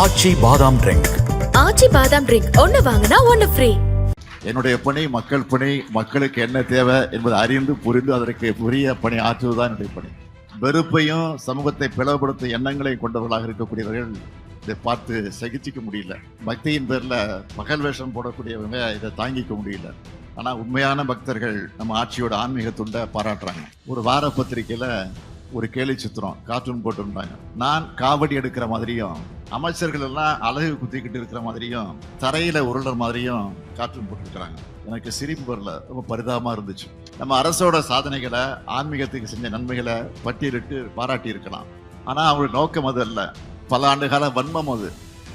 ஆச்சி பாதாம் ட்ரிங்க். ஆச்சி பாதாம் ட்ரிங்க். ஒன்னு வாங்கினா ஒன்னு ஃப்ரீ என்னுடைய பணி மக்கள் பணி மக்களுக்கு என்ன தேவை என்பதை அறிந்து புரிந்து அதற்கு உரிய பணி ஆற்றுவதுதான் என்னுடைய பணி. வெறுப்பையும் சமூகத்தை பிளவுபடுத்தும் எண்ணங்களையும் கொண்டவர்களாக இருக்கக்கூடியவர்கள் இதை பார்த்து சகிச்சிக்க முடியல. பக்தியின் பேர்ல பகல் வேஷம் போடக்கூடியவங்க இதை தாங்கிக்க முடியல. ஆனா உண்மையான பக்தர்கள் நம்ம ஆட்சியோட ஆன்மீக துண்டை பாராட்டுறாங்க. ஒரு வார பத்திரிக்கையில ஒரு கேலி சித்திரம் கார்ட்டூன் போட்டிருந்தாங்க நான் காவடி எடுக்கிற மாதிரியும் அமைச்சர்கள் எல்லாம் அழகு குத்திக்கிட்டு இருக்கிற மாதிரியும் தரையில உருளர் மாதிரியும் கார்ட்டூன் போட்டிருக்கிறாங்க. எனக்கு சிரிப்பு வரல ரொம்ப பரிதாபமா இருந்துச்சு. நம்ம அரசோட சாதனைகளை ஆன்மீகத்துக்கு செஞ்ச நன்மைகளை பட்டியலிட்டு பாராட்டி இருக்கலாம். ஆனா அவங்களுக்கு நோக்கம் அது அல்ல. பல ஆண்டு கால வன்மம் அது.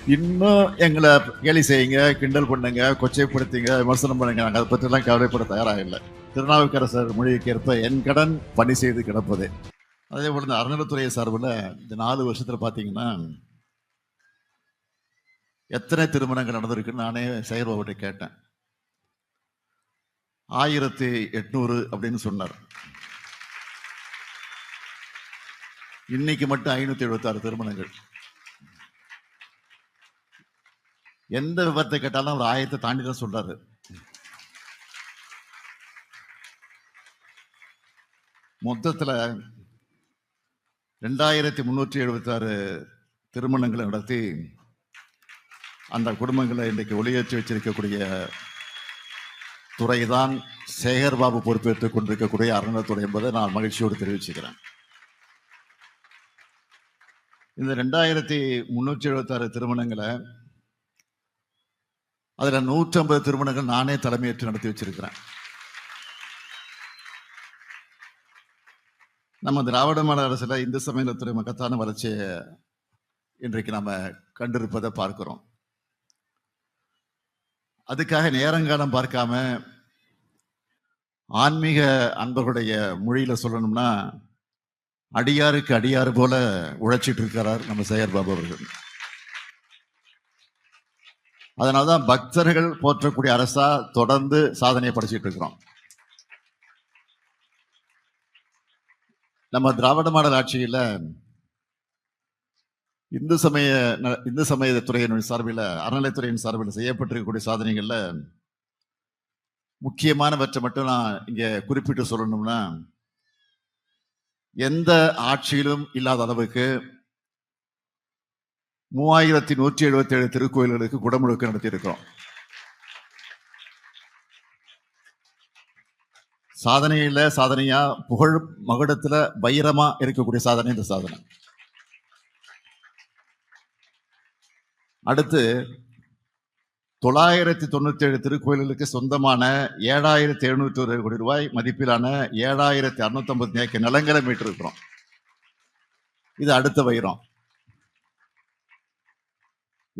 இன்னும் எங்களை கேலி செய்யுங்க கிண்டல் பண்ணுங்க கொச்சைப்படுத்துங்க விமர்சனம் பண்ணுங்க. நாங்கள் அதை பற்றிலாம் கவலைப்பட தயாராக இல்லை. திருநாவுக்கரசர் மொழிக்கு ஏற்ப என் கடன் பணி செய்து கிடப்பதே. அதே போல இந்த அறநிலைத்துறை சார்பில் இந்த நாலு வருஷத்துல பார்த்தீங்கன்னா எத்தனை திருமணங்கள் நடந்திருக்குன்னு நானே செயல்பாட்டை கேட்டேன். ஆயிரத்தி எட்நூறு அப்படின்னு சொன்னார். இன்னைக்கு மட்டும் ஐநூத்தி எழுபத்தாறு திருமணங்கள். எந்த விவரத்தை கேட்டாலும் அவர் ஆயிரத்தை தாண்டி தான் சொல்றாரு. மொத்தத்துல ரெண்டாயிரத்தி முன்னூற்றி எழுபத்தாறு திருமணங்களை நடத்தி அந்த குடும்பங்களை இன்றைக்கு ஒளியேற்றி வச்சிருக்கக்கூடிய துறைதான் சேகர் பாபு பொறுப்பேற்றுக் கொண்டிருக்கக்கூடிய அரங்கத்துறை என்பதை நான் மகிழ்ச்சியோடு தெரிவிச்சுக்கிறேன். இந்த ரெண்டாயிரத்தி முன்னூற்றி எழுபத்தாறு திருமணங்களை அதில் நூற்றம்பது திருமணங்கள் நானே தலைமையேற்று நடத்தி வச்சிருக்கிறேன். நம்ம திராவிட மாடல் அரசில் இந்து சமயத்துறை மகத்தான வளர்ச்சியை இன்றைக்கு நம்ம கண்டிருப்பதை பார்க்கிறோம். அதுக்காக நேரங்காலம் பார்க்காம ஆன்மீக அன்பர்களுடைய மொழியில சொல்லணும்னா அடியாருக்கு அடியாறு போல உழைச்சிட்டு இருக்கிறார் நம்ம சேகர் பாபு அவர்கள். அதனாலதான் பக்தர்கள் போற்றக்கூடிய அரசா தொடர்ந்து சாதனையை படைச்சிட்டு இருக்கிறோம். நம்ம திராவிட மாடல் ஆட்சியில் இந்து சமய ந- இந்து சமயத்துறையின் சார்பில் அறநிலைத்துறையின் சார்பில் செய்யப்பட்டிருக்கக்கூடிய சாதனைகளில் முக்கியமானவற்றை மட்டும் நான் இங்கே குறிப்பிட்டு சொல்லணும்னா எந்த ஆட்சியிலும் இல்லாத அளவுக்கு மூவாயிரத்தி நூற்றி எழுபத்தி ஏழு திருக்கோயில்களுக்கு குடமுழுக்கு நடத்தியிருக்கிறோம். சாதனையில சாதனையா புகழ் மகுடத்துல வைரமா இருக்கக்கூடிய சாதனை இந்த சாதனை. அடுத்து தொள்ளாயிரத்தி தொண்ணூத்தி ஏழு திருக்கோயில்களுக்கு சொந்தமான ஏழாயிரத்தி எழுநூத்தி ஒரு கோடி ரூபாய் மதிப்பிலான ஏழாயிரத்தி அறுநூத்தி ஐம்பத்தி ஏக்கர் நிலங்களை மீட்டிருக்கிறோம். இது அடுத்த வைரம்.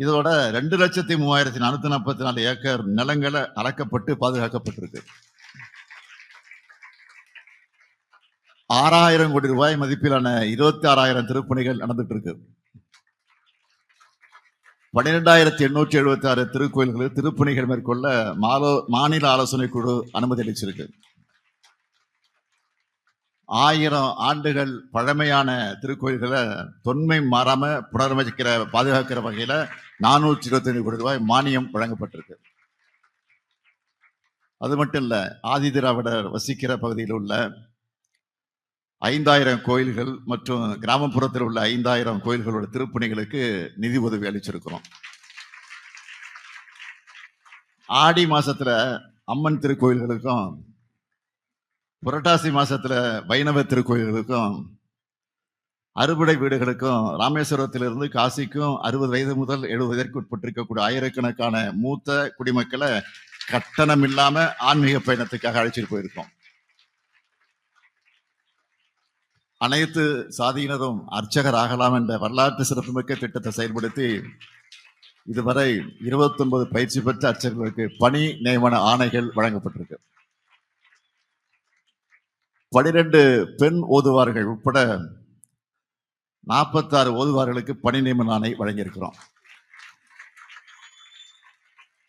இதோட ரெண்டு லட்சத்தி மூவாயிரத்தி நானூத்தி நாற்பத்தி நாலு ஏக்கர் நிலங்களை அளக்கப்பட்டு பாதுகாக்கப்பட்டிருக்கு. ஆறாயிரம் கோடி ரூபாய் மதிப்பிலான இருபத்தி ஆறாயிரம் திருப்பணிகள் நடந்துட்டு இருக்கு பன்னிரெண்டாயிரத்தி எண்ணூற்றி எழுபத்தி ஆறு திருக்கோயில்களில் திருப்பணிகள் மேற்கொள்ள மாலோ மாநில ஆலோசனை குழு அனுமதி அளிச்சிருக்கு. ஆயிரம் ஆண்டுகள் பழமையான திருக்கோயில்களை தொன்மை மாறாம புனரமைக்கிற பாதுகாக்கிற வகையில நானூற்றி இருபத்தைந்து கோடி ரூபாய் மானியம் வழங்கப்பட்டிருக்கு. அது மட்டும் இல்லை ஆதி திராவிடர் வசிக்கிற பகுதியில் உள்ள ஐந்தாயிரம் கோயில்கள் மற்றும் கிராமப்புறத்தில் உள்ள ஐந்தாயிரம் கோயில்களோட திருப்பணிகளுக்கு நிதி உதவி அளிச்சிருக்கிறோம். ஆடி மாசத்துல அம்மன் திருக்கோயில்களுக்கும் புரட்டாசி மாசத்துல வைணவ திருக்கோயில்களுக்கும் அறுபடை வீடுகளுக்கும் ராமேஸ்வரத்திலிருந்து காசிக்கும் அறுபது வயது முதல் எழுபது வயதிற்கு உட்பட்டிருக்கக்கூடிய ஆயிரக்கணக்கான மூத்த குடிமக்களை கட்டணம் இல்லாம ஆன்மீக பயணத்துக்காக அழைச்சிட்டு போயிருக்கோம். அனைத்து சாதியினரும் அர்ச்சகர் ஆகலாம் என்ற வரலாற்று சிறப்புமிக்க திட்டத்தை செயல்படுத்தி இதுவரை 29 பயிற்சி பெற்ற அர்ச்சகர்களுக்கு பணி நியமன ஆணைகள் வழங்கப்பட்டிருக்கு. பனிரெண்டு பெண் ஓதுவார்கள் உட்பட நாற்பத்தாறு ஓதுவார்களுக்கு பணி நியமன ஆணை வழங்கியிருக்கிறோம்.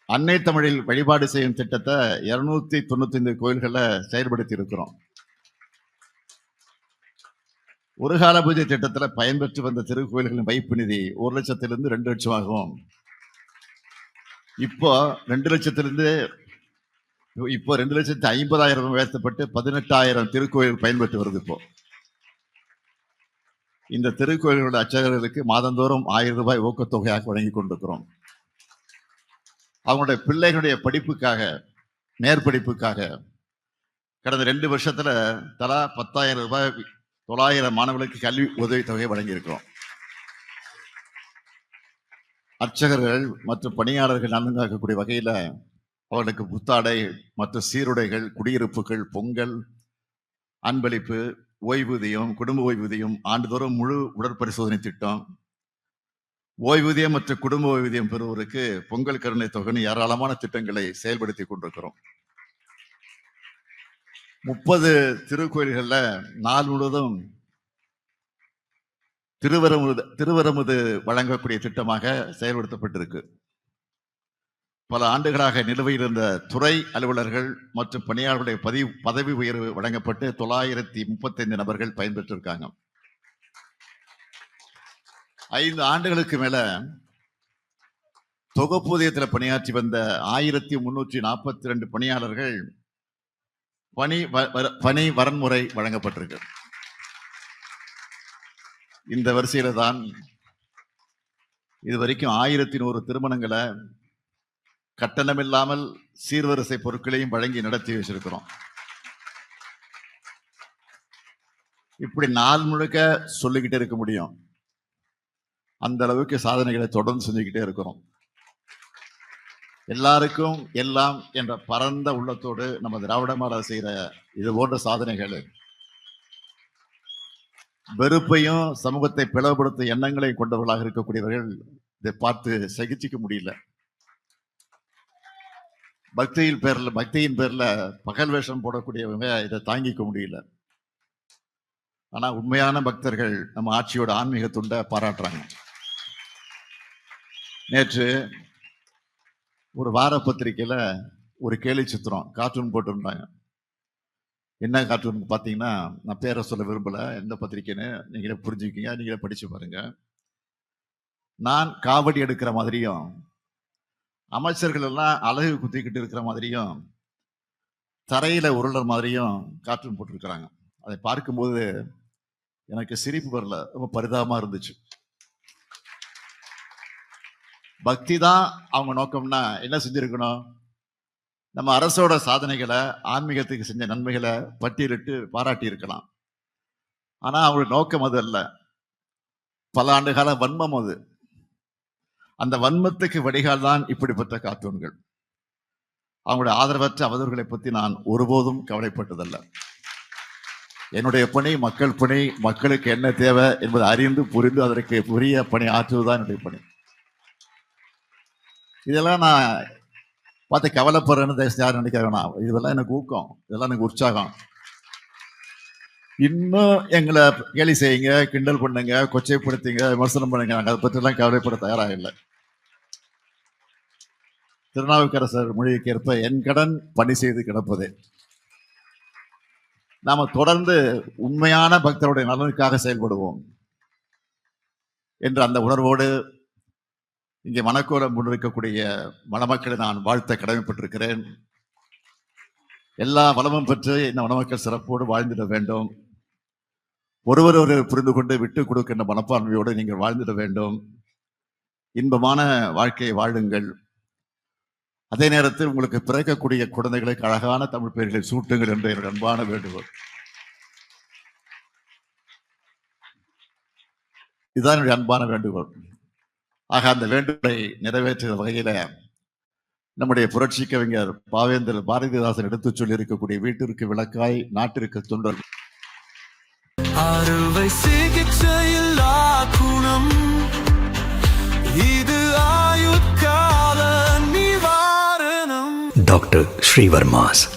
அன்னை தமிழில் வழிபாடு செய்யும் திட்டத்தை இருநூத்தி தொண்ணூத்தி ஐந்து கோயில்களை செயல்படுத்தி இருக்கிறோம் ஒரு கால பூஜை திட்டத்துல பயன்பெற்று வந்த திருக்கோயில்களின் வைப்பு நிதி ஒரு லட்சத்திலிருந்து ரெண்டு லட்சம் ஆகும் இப்போ ரெண்டு லட்சத்திலிருந்து இப்போ ரெண்டு லட்சத்தி ஐம்பதாயிரம் உயர்த்தப்பட்டு பதினெட்டாயிரம் திருக்கோயில் பயன்பெற்று வருது இப்போ. இந்த திருக்கோயில்களோட அர்ச்சகர்களுக்கு மாதந்தோறும் ஆயிரம் ரூபாய் ஊக்கத்தொகையாக வழங்கி கொண்டிருக்கிறோம். அவங்களுடைய பிள்ளைகளுடைய படிப்புக்காக மேற்படிப்புக்காக கடந்த ரெண்டு வருஷத்துல தலா பத்தாயிரம் ரூபாய் தொள்ளாயிரம் மாணவர்களுக்கு கல்வி உதவித்தொகை வழங்கியிருக்கிறோம். அர்ச்சகர்கள் மற்றும் பணியாளர்கள் நலன் வகையில் வகையில அவர்களுக்கு புத்தாடை மற்றும் சீருடைகள் குடியிருப்புகள் பொங்கல் அன்பளிப்பு ஓய்வூதியம் குடும்ப ஓய்வூதியம் ஆண்டுதோறும் முழு உடற்பரிசோதனை திட்டம். ஓய்வூதியம் மற்றும் குடும்ப ஓய்வூதியம் பெறுவோருக்கு பொங்கல் கருணை தொகைன்னு ஏராளமான திட்டங்களை செயல்படுத்தி கொண்டிருக்கிறோம். முப்பது திருக்கோயில்கள்ல நாள் முழுவதும் திருவரமுது திருவரமுது வழங்கக்கூடிய திட்டமாக செயல்படுத்தப்பட்டிருக்கு. பல ஆண்டுகளாக நிலுவையில் இருந்த துறை அலுவலர்கள் மற்றும் பணியாளர்களுடைய பதிவு பதவி உயர்வு வழங்கப்பட்டு தொள்ளாயிரத்தி முப்பத்தைந்து நபர்கள் பயன்பெற்றிருக்காங்க. ஐந்து ஆண்டுகளுக்கு மேல தொகுப்பூதியத்தில் பணியாற்றி வந்த ஆயிரத்தி முன்னூற்றி நாற்பத்தி ரெண்டு பணியாளர்கள் பணி வ- பணி வரன்முறை வழங்கப்பட்டிருக்கு. இந்த வரிசையில தான் இதுவரைக்கும் ஆயிரத்தி நூறு திருமணங்களை கட்டணமில்லாமல் சீர்வரிசை பொருட்களையும் வழங்கி நடத்தி வச்சிருக்கிறோம். இப்படி நாள் முழுக்க சொல்லிக்கிட்டே இருக்க முடியும். அந்த அளவுக்கு சாதனைகளை தொடர்ந்து செஞ்சுக்கிட்டே இருக்கிறோம். எல்லாருக்கும் எல்லாம் என்ற பரந்த உள்ளத்தோடு நம்ம திராவிட மாடல் செய்யற இது போன்ற சாதனைகள். வெறுப்பையும் சமூகத்தை பிளவுபடுத்தும் எண்ணங்களை கொண்டவர்களாக இருக்கக்கூடியவர்கள் இதை பார்த்து சகிச்சிக்க முடியல. பக்தியின் பேர்ல பக்தியின் பேர்ல பகல் வேஷம் போடக்கூடியவங்க இதை தாங்கிக்க முடியல. ஆனா உண்மையான பக்தர்கள் நம்ம ஆட்சியோட ஆன்மீக துண்டை பாராட்டுறாங்க. நேற்று ஒரு வார பத்திரிக்கையில் ஒரு கேலி சித்திரம் கார்ட்டூன் போட்டிருந்தாங்க. என்ன கார்ட்டூன் பார்த்தீங்கன்னா நான் பேரை சொல்ல விரும்பலை. எந்த பத்திரிக்கைன்னு நீங்களே புரிஞ்சுக்கிங்க நீங்களே படித்து பாருங்கள் நான் காவடி எடுக்கிற மாதிரியும் அமைச்சர்கள் எல்லாம் அழகு குத்திக்கிட்டு இருக்கிற மாதிரியும் தரையில் உருளர் மாதிரியும் கார்ட்டூன் போட்டிருக்கிறாங்க. அதை பார்க்கும்போது எனக்கு சிரிப்பு வரல. ரொம்ப பரிதாபமாக இருந்துச்சு. பக்தி தான் அவங்க நோக்கம்னா என்ன செஞ்சுருக்கணும்? நம்ம அரசோட சாதனைகளை ஆன்மீகத்துக்கு செஞ்ச நன்மைகளை பட்டியலிட்டு பாராட்டி இருக்கலாம் ஆனால் அவங்களுடைய நோக்கம் அது அல்ல. பல ஆண்டு கால வன்மம் அது. அந்த வன்மத்துக்கு வடிகால் தான் இப்படிப்பட்ட கார்ட்டூன்கள். அவங்களுடைய ஆதரவற்ற அவதூறுகளை பற்றி நான் ஒருபோதும் கவலைப்பட்டதல்ல. என்னுடைய பணி மக்கள் பணி மக்களுக்கு என்ன தேவை என்பதை அறிந்து புரிந்து அதற்கு உரிய பணி ஆற்றுவதுதான் என்னுடைய பணி. இதெல்லாம் நான் பார்த்து கவலைப்படுறேன்னு தயவு செஞ்சு யாரும் நினைக்க வேணாம் இதெல்லாம் எனக்கு ஊக்கம். இதெல்லாம் எனக்கு உற்சாகம். இன்னும் எங்களை கேலி செய்யுங்க கிண்டல் பண்ணுங்க கொச்சைப்படுத்துங்க விமர்சனம் பண்ணுங்க. நாங்கள் அதை பற்றிலாம் கவலைப்பட தயாராக இல்லை திருநாவுக்கரசர் மொழிக்கேற்ப என் கடன் பணி செய்து கிடப்பதே. நாம் தொடர்ந்து உண்மையான பக்தருடைய நலனுக்காக செயல்படுவோம். என்ற அந்த உணர்வோடு இங்கே மனக்கோலம் முன்னிருக்கக்கூடிய மணமக்களை நான் வாழ்த்த கடமைப்பட்டிருக்கிறேன். எல்லா வளமும் பெற்று இந்த மணமக்கள் சிறப்போடு வாழ்ந்திட வேண்டும். ஒருவர் ஒரு புரிந்து கொண்டு விட்டு கொடுக்கின்ற மனப்பான்மையோடு நீங்கள் வாழ்ந்திட வேண்டும். இன்பமான வாழ்க்கையை வாழுங்கள். அதே நேரத்தில் உங்களுக்கு பிறக்கக்கூடிய குழந்தைகளுக்கு அழகான தமிழ் பெயர்களை சூட்டுங்கள் என்ற என்னுடைய அன்பான வேண்டுகோள். இதுதான் என்னுடைய அன்பான வேண்டுகோள். ஆக அந்த வேண்டுகோளை நிறைவேற்றுகிற வகையில நம்முடைய புரட்சி கவிஞர் பாவேந்தர் பாரதிதாசன் எடுத்துச் சொல்லி இருக்கக்கூடிய வீட்டிற்கு விளக்காய் நாட்டிற்கு தொண்டர். அறுவை சிகிச்சையில்லா குணம். இது ஆயுட்கால நிவாரணம். Dr. Srivarmas